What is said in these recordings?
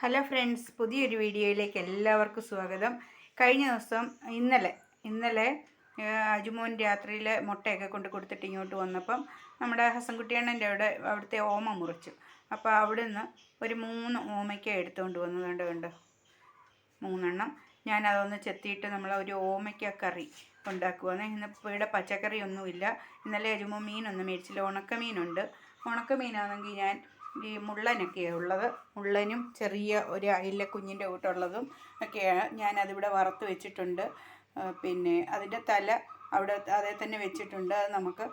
Hello friends പുതിയൊരു വീഡിയോയിലേക്ക് എല്ലാവർക്കും സ്വാഗതം. കഴിഞ്ഞ ദിവസം ഇന്നലെ ഇന്നലെ അജുമോൻ രാത്രിയിൽ മുട്ടയൊക്കെ കൊണ്ട് കൊടുത്തിട്ട് ഇങ്ങോട്ട് വന്നപ്പം നമ്മുടെ ഹസൻകുട്ടിയണ്ണന്റെ അവിടെ അവിടുത്തെ ഓമ മുറിച്ചു. അപ്പോൾ അവിടെ നിന്ന് ഒരു മൂന്ന് ഓമയ്ക്ക എടുത്തുകൊണ്ട് വന്നതുകൊണ്ട് കണ്ട് മൂന്നെണ്ണം. ഞാൻ അതൊന്ന് ചെത്തിയിട്ട് നമ്മൾ ഒരു ഓമയ്ക്ക കറി ഉണ്ടാക്കുവാണ്. ഇന്ന് ഇവിടെ പച്ചക്കറി ഒന്നുമില്ല ഇന്നലെ അജുമോ മീനൊന്നും മേടിച്ചില്ല. ഉണക്കമീനുണ്ട്. ഉണക്കമീനാണെങ്കിൽ ഞാൻ ഈ മുള്ളനൊക്കെയാണ് ഉള്ളത്. മുള്ളനും ചെറിയ ഒരു അയില കുഞ്ഞിന്റെ കൂട്ടുള്ളതും ഒക്കെയാണ്. ഞാനതിവിടെ വറുത്ത് വെച്ചിട്ടുണ്ട്. പിന്നെ അതിന്റെ തല അവിടെ അതേ തന്നെ വെച്ചിട്ടുണ്ട്. അത് നമുക്ക്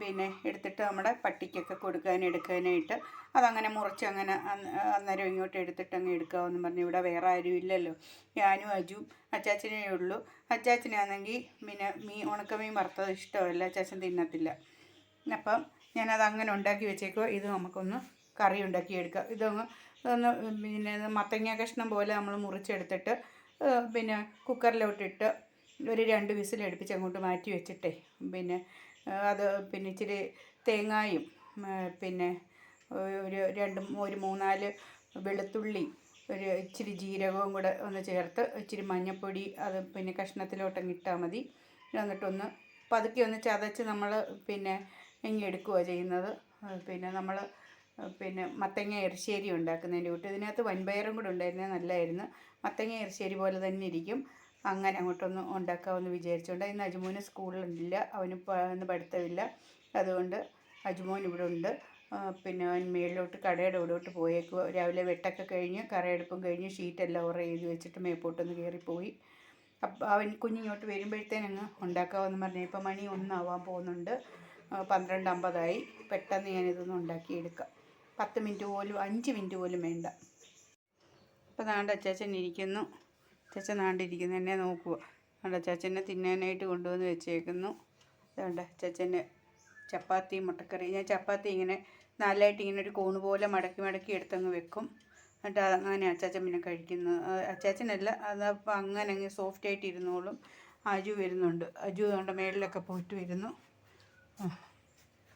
പിന്നെ എടുത്തിട്ട് നമ്മുടെ പട്ടിക്കൊക്കെ കൊടുക്കാൻ എടുക്കാനായിട്ട് അതങ്ങനെ മുറിച്ച് അങ്ങനെ അന്ന് അന്നേരം ഇങ്ങോട്ട് എടുത്തിട്ട് അങ്ങ് എടുക്കാമെന്ന് പറഞ്ഞു. ഇവിടെ വേറെ ആരും ഇല്ലല്ലോ. ഞാനും അജുവും അച്ചാച്ചനേ ഉള്ളൂ. അച്ചാച്ചനാണെങ്കിൽ പിന്നെ മീൻ ഉണക്കമീൻ വറുത്തത് ഇഷ്ടമല്ല. അച്ചാച്ചൻ തിന്നത്തില്ല. അപ്പം ഞാനത് അങ്ങനെ ഉണ്ടാക്കി വെച്ചേക്കോ ഇത് നമുക്കൊന്ന് കറി ഉണ്ടാക്കി എടുക്കാം ഇതൊന്ന് ഒന്ന് പിന്നെ മത്തങ്ങ കഷ്ണം പോലെ നമ്മൾ മുറിച്ചെടുത്തിട്ട് പിന്നെ കുക്കറിലോട്ടിട്ട് ഒരു രണ്ട് വിസിലടുപ്പിച്ച് അങ്ങോട്ട് മാറ്റി വെച്ചിട്ടേ പിന്നെ അത് പിന്നെ ഇച്ചിരി തേങ്ങായും പിന്നെ ഒരു രണ്ട് ഒരു മൂന്നാൽ വെളുത്തുള്ളി ഒരു ഇച്ചിരി ജീരകവും കൂടെ ഒന്ന് ചേർത്ത് ഇച്ചിരി മഞ്ഞൾപ്പൊടി അത് പിന്നെ കഷ്ണത്തിലോട്ടങ്ങ് ഇട്ടാൽ മതി. എന്നിട്ടൊന്ന് പതുക്കെ ഒന്ന് ചതച്ച് നമ്മൾ പിന്നെ ഇങ്ങെടുക്കുകയാണ് ചെയ്യുന്നത്. പിന്നെ നമ്മൾ പിന്നെ മത്തങ്ങ എരിശ്ശേരി ഉണ്ടാക്കുന്നതിന്റെ കൂട്ട്. ഇതിനകത്ത് വൻപയറും കൂടെ ഉണ്ടായിരുന്നത് നല്ലതായിരുന്നു മത്തങ്ങ എരിശ്ശേരി പോലെ തന്നെ ഇരിക്കും. അങ്ങനെ അങ്ങോട്ടൊന്ന് ഉണ്ടാക്കാമെന്ന് വിചാരിച്ചുകൊണ്ട് ഇന്ന് അജുമോന് സ്കൂളിലില്ല. അവന് ഇന്ന് പഠിത്തമില്ല. അതുകൊണ്ട് അജ്മോൻ ഇവിടെ ഉണ്ട്. പിന്നെ അവൻ മേളിലോട്ട് കടയുടെ ഇവിടോട്ട് പോയേക്കുക രാവിലെ വെട്ടൊക്കെ കഴിഞ്ഞ് കറയെടുപ്പും കഴിഞ്ഞ് ഷീറ്റെല്ലാം ഉറ ചെയ്ത് വെച്ചിട്ട് മേപ്പോട്ടൊന്ന് കയറിപ്പോയി. അപ്പം അവൻ കുഞ്ഞിങ്ങോട്ട് വരുമ്പോഴത്തേനങ്ങ് ഉണ്ടാക്കാമെന്ന് പറഞ്ഞു. ഇപ്പം മണി ഒന്നാവാൻ പോകുന്നുണ്ട്. പന്ത്രണ്ട് അമ്പതായി പെട്ടെന്ന് ഞാനിതൊന്ന് ഉണ്ടാക്കിയെടുക്കാം. പത്ത് മിനിറ്റ് പോലും അഞ്ച് മിനിറ്റ് പോലും വേണ്ട. അപ്പോൾ നാണ്ട അച്ചാച്ചൻ ഇരിക്കുന്നു. അച്ചാച്ചൻ നാണ്ടിരിക്കുന്നു എന്നെ നോക്കുക. നാണ്ട അച്ചാച്ചനെ തിന്നാനായിട്ട് കൊണ്ടുവന്ന് വെച്ചേക്കുന്നു. അതുകൊണ്ട് അച്ചാച്ചന്റെ ചപ്പാത്തി മുട്ടക്കറി. ഞാൻ ചപ്പാത്തി ഇങ്ങനെ നാലായിട്ട് ഇങ്ങനെ ഒരു കോണ് പോലെ മടക്കി മടക്കി എടുത്തങ്ങ് വെക്കും. എന്നിട്ട് അങ്ങനെ അച്ചാച്ചൻ പിന്നെ കഴിക്കുന്നത് അച്ചാച്ചനല്ല അതപ്പോൾ അങ്ങനെ അങ്ങ് സോഫ്റ്റ് ആയിട്ട് ഇരുന്നോളും. അജു വരുന്നുണ്ട്. അജു അതുകൊണ്ട് മേളിലൊക്കെ പോയിട്ട് വരുന്നു.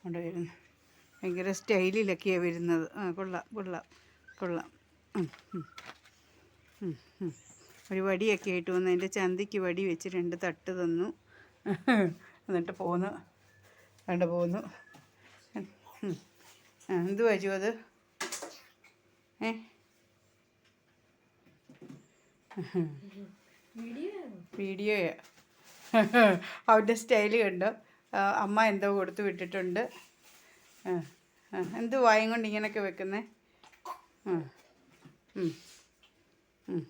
കൊണ്ട് വരുന്നു. ഭയങ്കര സ്റ്റൈലിലൊക്കെയാണ് വരുന്നത്. ആ കൊള്ളാം കൊള്ളാം കൊള്ളാം. ഒരു വടിയൊക്കെ ആയിട്ട് വന്നു എന്റെ ചന്തിക്ക് വടി വെച്ച് രണ്ട് തട്ട് തന്നു. എന്നിട്ട് പോന്നു. കണ്ട് പോന്നു. എന്ത് അജു അത്? ഏ? വീഡിയോയാ? അവന്റെ സ്റ്റൈൽ കണ്ടോ. അമ്മ എന്തോ കൊടുത്തു വിട്ടിട്ടുണ്ട്. ആ. എന്ത് വായും കൊണ്ട് ഇങ്ങനെയൊക്കെ വെക്കുന്നേ? ആ ഉം. ഉം.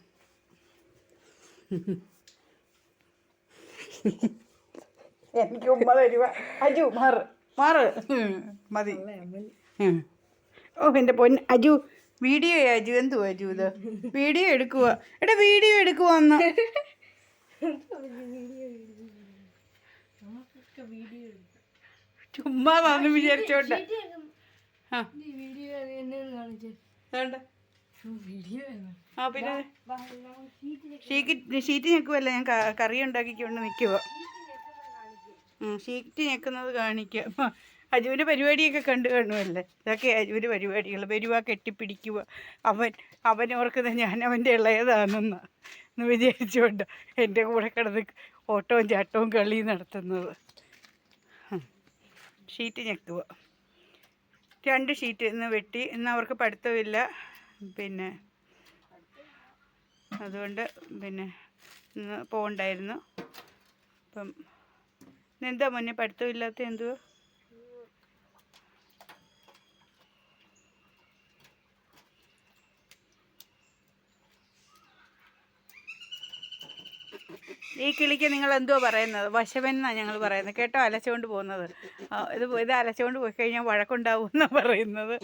എനിക്ക് ഉമ്മ തരുവ അജു മാറ്. മാറ്. മതി. ഓ എന്റെ പൊന്ന് അജു വീഡിയോ അജു? എന്തുവാ അജു ഇത്? വീഡിയോ എടുക്കുക എടാ വീഡിയോ എടുക്കുക അന്ന്. ചുമ്മാ വന്ന് വിചാരിച്ചോണ്ട്. ആ. പിന്നെ? ഷീറ്റ് ഷീറ്റ് ഞെക്കുമല്ല ഞാൻ കറി ഉണ്ടാക്കിക്കൊണ്ട് നിൽക്കുക ഷീറ്റ് ഞെക്കുന്നത് കാണിക്കുക അജുവിന്റെ പരിപാടിയൊക്കെ കണ്ടു കാണുമല്ലേ ഇതൊക്കെ അജുവിന്റെ പരിപാടികൾ. വരുക കെട്ടിപ്പിടിക്കുക അവൻ അവൻ ഓർക്കുന്ന ഞാൻ അവന്റെ ഇളയതാണെന്ന് എന്ന് വിചാരിച്ചുകൊണ്ട് എന്റെ കൂടെ കിടന്ന് ഓട്ടവും ചാട്ടവും കളിയും നടത്തുന്നത്. ഷീറ്റ് ഞെക്കുക രണ്ട് ഷീറ്റ് ഇന്ന് വെട്ടി. ഇന്ന് അവർക്ക് പഠിത്തമില്ല. പിന്നെ അതുകൊണ്ട് പിന്നെ ഇന്ന് പോകണ്ടായിരുന്നു അപ്പം ഇന്ന് എന്താ മുന്നേ പഠിത്തമില്ലാത്ത എന്തുവാ? ഈ കിളിക്ക് നിങ്ങൾ എന്തുവാ പറയുന്നത്? വശവൻ എന്നാണ് ഞങ്ങൾ പറയുന്നത്. കേട്ടോ? അലച്ചുകൊണ്ട് പോകുന്നത്. ഇത് ഇത് അലച്ചുകൊണ്ട് പോയി കഴിഞ്ഞാൽ വഴക്കുണ്ടാവും എന്നാണ് പറയുന്നത്.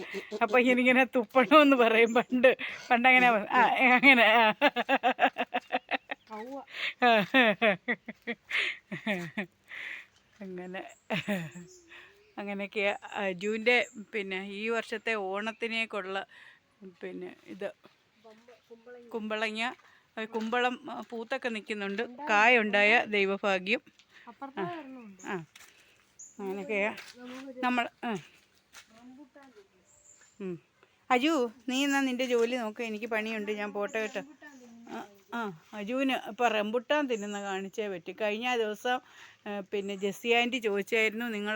അപ്പം ഇങ്ങനെ തുപ്പണമെന്ന് പറയും. പണ്ട് പണ്ടങ്ങനെ അങ്ങനെ അങ്ങനെ. അങ്ങനെ അങ്ങനെയൊക്കെ അജുവിന്റെ പിന്നെ ഈ വർഷത്തെ ഓണത്തിനേക്കുള്ള പിന്നെ ഇത്. കുമ്പളങ്ങ. കുമ്പളം പൂത്തൊക്കെ നിൽക്കുന്നുണ്ട്. കായുണ്ടായ ദൈവഭാഗ്യം. ആ ആ അങ്ങനെയൊക്കെയാ നമ്മൾ ആ. അജു നീ എന്നാ നിന്റെ ജോലി നോക്ക്. എനിക്ക് പണിയുണ്ട്. ഞാൻ പോട്ടെ കേട്ടോ. ആ, ആ. അജുവിന് ഇപ്പം റംബുട്ടാൻ തിന്നുന്ന കാണിച്ചേ പറ്റി. കഴിഞ്ഞ ദിവസം പിന്നെ ജെസ്സി ആന്റി ചോദിച്ചായിരുന്നു നിങ്ങൾ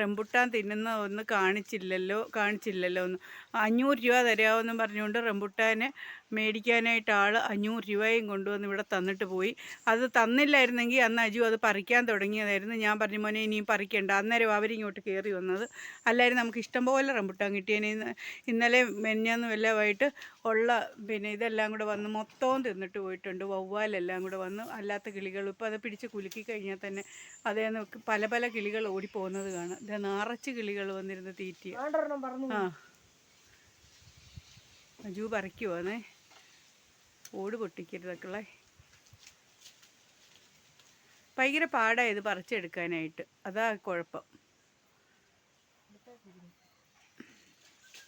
റംബുട്ടാൻ തിന്നുന്ന ഒന്ന് കാണിച്ചില്ലല്ലോ കാണിച്ചില്ലല്ലോ ഒന്ന് അഞ്ഞൂറ് രൂപ തരാമെന്നും പറഞ്ഞുകൊണ്ട് റംബുട്ടാനെ മേടിക്കാനായിട്ട് ആൾ അഞ്ഞൂറ് രൂപയും കൊണ്ടുവന്ന് ഇവിടെ തന്നിട്ട് പോയി. അത് തന്നില്ലായിരുന്നെങ്കിൽ അന്ന് അജു അത് പറിക്കാൻ തുടങ്ങിയതായിരുന്നു. ഞാൻ പറഞ്ഞു മോനെ ഇനിയും പറിക്കേണ്ട. അന്നേരം അവരിങ്ങോട്ട് കയറി വന്നത്. അല്ലായിരുന്നു നമുക്ക് ഇഷ്ടംപോലെ റംബുട്ടാൻ കിട്ടിയതിന് ഇന്ന് ഇന്നലെ മെഞ്ഞാന്നും എല്ലാമായിട്ട് ഉള്ള പിന്നെ ഇതെല്ലാം കൂടെ വന്ന് മൊത്തവും തിന്നിട്ട് പോയിട്ടുണ്ട്. വവ്വാലെല്ലാം കൂടെ വന്ന് അല്ലാത്ത കിളികൾ. ഇപ്പോൾ അത് പിടിച്ച് കുലുക്കി കഴിഞ്ഞാൽ തന്നെ അതേ നോക്ക് പല പല കിളികൾ ഓടിപ്പോകുന്നത് കാണാം. ഇത് നിറച്ച് കിളികൾ വന്നിരുന്ന് തീറ്റി ആ. അജു പറിക്കുവാണേ ഓട് പൊട്ടിക്കരുതൊക്കെ ഭയങ്കര പാടായത് പറിച്ചെടുക്കാനായിട്ട്. അതാ കുഴപ്പം.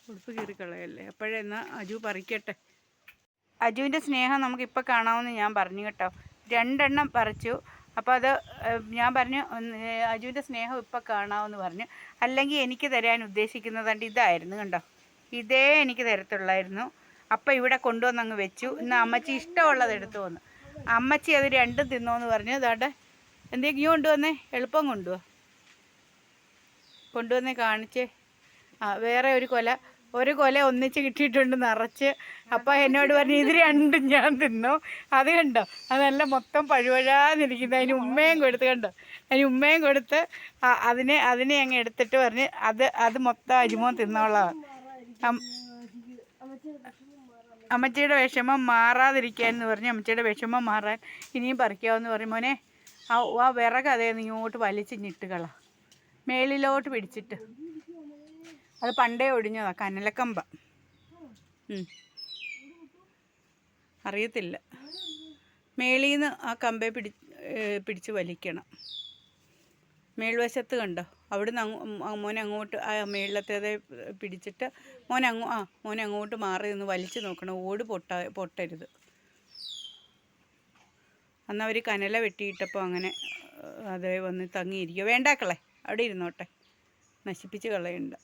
ഉടുപ്പ് കീറിക്കളയല്ലേ? അപ്പോഴെന്നാ അജു പറിക്കട്ടെ. അജുവിന്റെ സ്നേഹം നമുക്കിപ്പോൾ കാണാമെന്ന് ഞാൻ പറഞ്ഞു കേട്ടോ. രണ്ടെണ്ണം പറിച്ചു. അപ്പോൾ അത് ഞാൻ പറഞ്ഞു അജുവിന്റെ സ്നേഹം ഇപ്പോൾ കാണാമെന്ന് പറഞ്ഞു. അല്ലെങ്കിൽ എനിക്ക് തരാൻ ഉദ്ദേശിക്കുന്നത് കണ്ട് ഇതായിരുന്നു കണ്ടോ? ഇതേ എനിക്ക് തരത്തുള്ളായിരുന്നു. അപ്പം ഇവിടെ കൊണ്ടുവന്ന് അങ്ങ് വെച്ചു. ഇന്ന് അമ്മച്ചി ഇഷ്ടമുള്ളത് എടുത്തു വന്നു. അമ്മച്ചി അത് രണ്ടും തിന്നോന്ന് പറഞ്ഞു. അതാണ്ട് എന്തെങ്കിലും കൊണ്ടുവന്നേ? എളുപ്പം കൊണ്ടുപോവാ കൊണ്ടുവന്നേ കാണിച്ചേ. ആ വേറെ ഒരു കൊല. ഒരു കൊല ഒന്നിച്ച് കിട്ടിയിട്ടുണ്ട് നിറച്ച്. അപ്പം എന്നോട് പറഞ്ഞു ഇത് രണ്ടും ഞാൻ തിന്നു. അത് കണ്ടോ? അതല്ല മൊത്തം പഴുവഴാന്നിരിക്കുന്നത് അതിന് ഉമ്മയും കൊടുത്ത് കണ്ടോ? അതിന് ഉമ്മയും കൊടുത്ത് അതിനെ അതിനെ അങ്ങ് എടുത്തിട്ട് പറഞ്ഞ് അത് അത് മൊത്തം അരിമോൻ തിന്നോളാം. അമ്മച്ചിയുടെ വിഷമം മാറാതിരിക്കാൻ എന്ന് പറഞ്ഞ് അമ്മച്ചിയുടെ വിഷമം മാറാൻ ഇനിയും പറിക്കാമെന്ന് പറയും മോനെ ആ ആ വിറക് അതേ നീ ഇങ്ങോട്ട് മേളിലോട്ട് പിടിച്ചിട്ട്. അത് പണ്ടേ ഒഴിഞ്ഞതാ കനലക്കമ്പ. അറിയത്തില്ല. മേളീന്ന് ആ കമ്പെ പിടി പിടിച്ച് വലിക്കണം. മേൽവശത്ത് കണ്ടോ? അവിടുന്ന് ആ മോനെ അങ്ങോട്ട് ആ മേളിലത്തേതെ പിടിച്ചിട്ട് മോൻ അങ്ങോ ആ മോനെ അങ്ങോട്ട് മാറി നിന്ന് വലിച്ചു നോക്കണം. ഓട് പൊട്ട പൊട്ടരുത്. അന്ന് അവർ കനല വെട്ടിയിട്ടപ്പോൾ അങ്ങനെ അതേ വന്ന് തങ്ങിയിരിക്കുക വേണ്ടാക്കളെ അവിടെ ഇരുന്നോട്ടെ. നശിപ്പിച്ച് കളയണ്ട.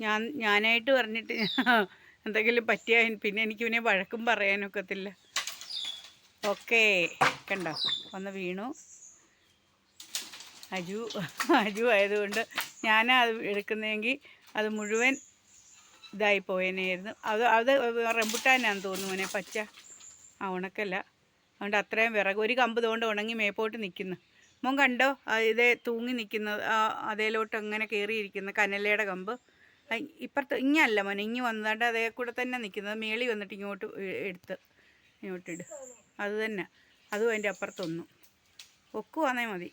ഞാൻ ഞാനായിട്ട് പറഞ്ഞിട്ട് എന്തെങ്കിലും പറ്റിയാൽ പിന്നെ എനിക്ക് പിന്നെ വഴക്കും പറയാനൊക്കത്തില്ല ഓക്കേ കണ്ടോ? ഒന്ന് വീണു. അജു അജു ആയതുകൊണ്ട് ഞാൻ അത് എടുക്കുന്നതെങ്കിൽ അത് മുഴുവൻ ഇതായി പോയനായിരുന്നു അത് അത് റംബുട്ടാനാന്ന് മോനെ പച്ച. ആ ഉണക്കല്ല. അതുകൊണ്ട് അത്രയും വിറക്. ഒരു കമ്പ് തോണ്ട് ഉണങ്ങി മേപ്പോട്ട് നിൽക്കുന്നു. മോൻ കണ്ടോ? ഇതേ തൂങ്ങി നിൽക്കുന്നത് അതേലോട്ട് അങ്ങനെ കയറിയിരിക്കുന്ന കനലയുടെ കമ്പ്? ഇപ്പുറത്ത് ഇങ്ങല്ല മോനെ ഇങ്ങ് വന്നാണ്ട് അതേ കൂടെ തന്നെ നിൽക്കുന്നത് മേളി വന്നിട്ട് ഇങ്ങോട്ട് എടുത്ത് ഇങ്ങോട്ടിട് അത് തന്നെ. അതും അതിന്റെ അപ്പുറത്തൊന്നും. ഒക്കുവാന്നേ മതി.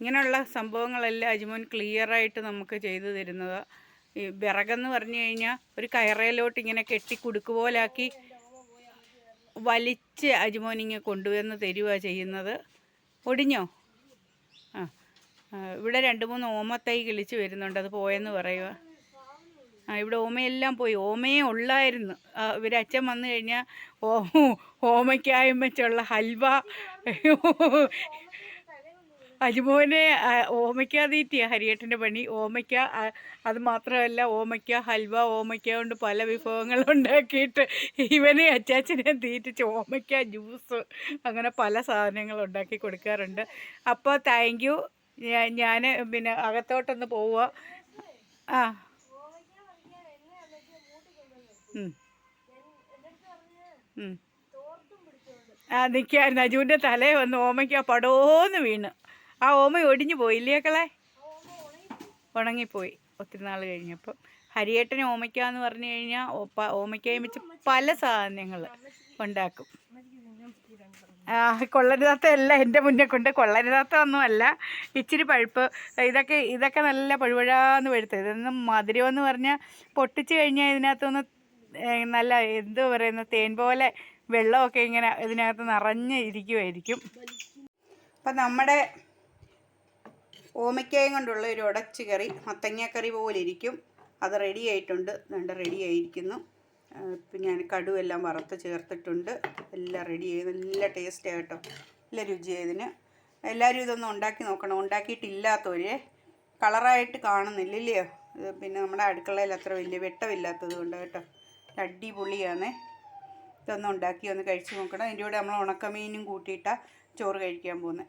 ഇങ്ങനെയുള്ള സംഭവങ്ങളെല്ലാം അജ്മോൻ ക്ലിയറായിട്ട് നമുക്ക് ചെയ്തു തരുന്നത്. ഈ വിറകെന്ന് പറഞ്ഞു കഴിഞ്ഞാൽ ഒരു കയറയിലോട്ട് ഇങ്ങനെ കെട്ടി കുടുക്ക് പോലാക്കി വലിച്ച് അജ്മോൻ ഇങ്ങനെ കൊണ്ടുവന്ന് തരുവാണ് ചെയ്യുന്നത്. ഒടിഞ്ഞോ? ഇവിടെ രണ്ട് മൂന്ന് ഓമത്തൈ കിളിച്ച് വരുന്നുണ്ട്. അത് പോയെന്ന് പറയുക. ആ ഇവിടെ ഓമയെല്ലാം പോയി. ഓമയെ ഉള്ളായിരുന്നു. ഇവരച്ഛൻ അച്ഛൻ വന്നു കഴിഞ്ഞാൽ ഓ ഓമയ്ക്കായും വെച്ചുള്ള ഹൽവ അജുമോനെ ഓമയ്ക്ക തീറ്റിയ ഹരിയേട്ടന്റെ പണി. ഓമയ്ക്ക അത് മാത്രമല്ല ഓമയ്ക്ക ഹൽവ ഓമയ്ക്ക കൊണ്ട് പല വിഭവങ്ങൾ ഉണ്ടാക്കിയിട്ട് ഇവനെ അച്ചാച്ചനെ തീറ്റിച്ച് ഓമയ്ക്ക ജ്യൂസ് അങ്ങനെ പല സാധനങ്ങൾ ഉണ്ടാക്കി കൊടുക്കാറുണ്ട്. അപ്പോൾ താങ്ക് ഞാൻ പിന്നെ അകത്തോട്ടൊന്ന് പോവുക ആ. ആ നിൽക്കായിരുന്നു അജുവിന്റെ തലേ വന്ന് ഓമയ്ക്ക് ആ പടോന്ന് വീണ്. ആ ഓമ ഒടിഞ്ഞു പോയില്ലേ കളെ ഉണങ്ങിപ്പോയി ഒത്തിരി നാൾ കഴിഞ്ഞപ്പോൾ ഹരിയേട്ടന് ഓമയ്ക്ക എന്ന് പറഞ്ഞു കഴിഞ്ഞാൽ ഓമയ്ക്കയും വെച്ച് പല സാധനങ്ങൾ ഉണ്ടാക്കും. കൊള്ളരുതാത്ത അല്ല എന്റെ മുന്നേ കൊണ്ട്. കൊള്ളരുതാത്ത ഒന്നുമല്ല ഇച്ചിരി പഴുപ്പ്. ഇതൊക്കെ ഇതൊക്കെ നല്ല പഴുപഴാന്ന് പഴുത്തത് ഇതൊന്നും മധുരമെന്ന് പറഞ്ഞാൽ പൊട്ടിച്ച് കഴിഞ്ഞാൽ ഇതിനകത്തൊന്ന് നല്ല എന്ത് പറയുന്ന തേൻ പോലെ വെള്ളമൊക്കെ ഇങ്ങനെ ഇതിനകത്ത് നിറഞ്ഞ് ഇരിക്കുമായിരിക്കും അപ്പം നമ്മുടെ ഓമയ്ക്കായും കൊണ്ടുള്ള ഒരു ഉടച്ചു കറി മത്തങ്ങ കറി പോലെ ഇരിക്കും. അത് റെഡി ആയിട്ടുണ്ട്. രണ്ട് റെഡി ആയിരിക്കുന്നു. ഇപ്പം ഞാൻ കടുവെല്ലാം വറുത്ത് ചേർത്തിട്ടുണ്ട്. എല്ലാം റെഡി ചെയ്ത് നല്ല ടേസ്റ്റ് ആയിട്ടോ നല്ല രുചിയായതിന് എല്ലാവരും ഇതൊന്നും ഉണ്ടാക്കി നോക്കണം. ഉണ്ടാക്കിയിട്ടില്ലാത്തവരെ കളറായിട്ട് കാണുന്നില്ലല്ലയോ ഇത് പിന്നെ നമ്മുടെ അടുക്കളയിൽ അത്ര വലിയ വെട്ടമില്ലാത്തത് കൊണ്ട് കേട്ടോ. അടിപൊളിയാണേ ഇതൊന്നും ഉണ്ടാക്കി ഒന്ന് കഴിച്ച് നോക്കണം. അതിന്റെ കൂടെ നമ്മൾ ഉണക്കമീനും കൂട്ടിയിട്ടാണ് ചോറ് കഴിക്കാൻ പോകുന്നത്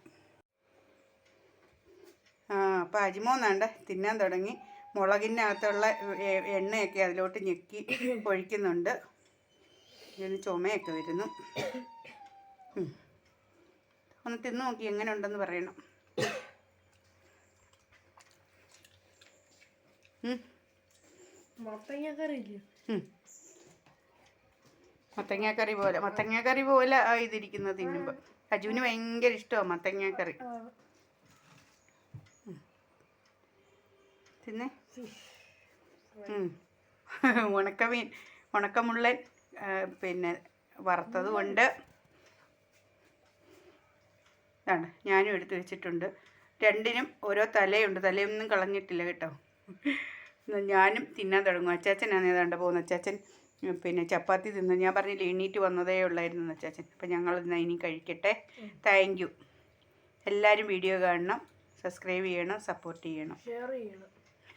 ആ അപ്പോൾ അജിമോന്നാണ്ട് തിന്നാൻ തുടങ്ങി. മുളകിനകത്തുള്ള എണ്ണയൊക്കെ അതിലോട്ട് ഞെക്കി ഒഴിക്കുന്നുണ്ട്. ഇതിന് ചുമയൊക്കെ വരുന്നു. ഒന്ന് തിന്നു നോക്കി എങ്ങനെ ഉണ്ടെന്ന് പറയണം. മത്തങ്ങാക്കറി പോലെ മത്തങ്ങാക്കറി പോലെ ഇതിരിക്കുന്നത് തിന്നുമ്പോൾ അജുവിന് ഭയങ്കര ഇഷ്ടമാണ് മത്തങ്ങാക്കറി. തിന്നേ. ഉണക്കമീൻ ഉണക്കമുള്ളൻ പിന്നെ വറുത്തത് കൊണ്ട് ആണ് ഞാനും എടുത്ത് വെച്ചിട്ടുണ്ട്. രണ്ടിനും ഓരോ തലയുണ്ട്. തലയൊന്നും കളഞ്ഞിട്ടില്ല കേട്ടോ. ഞാനും തിന്നാൻ തുടങ്ങും. അച്ചാച്ചനാണ് ഏതാണ്ട് പോകുന്നത്. അച്ചാച്ചൻ പിന്നെ ചപ്പാത്തി തിന്നു. ഞാൻ പറഞ്ഞില്ല എണീറ്റ് വന്നതേ ഉള്ളായിരുന്നു അച്ചാച്ചൻ. അപ്പം ഞങ്ങൾ ഇന്ന് ഇനി കഴിക്കട്ടെ. താങ്ക് യു എല്ലാവരും വീഡിയോ കാണണം. സബ്സ്ക്രൈബ് ചെയ്യണം. സപ്പോർട്ട് ചെയ്യണം. ഷെയർ ചെയ്യണം.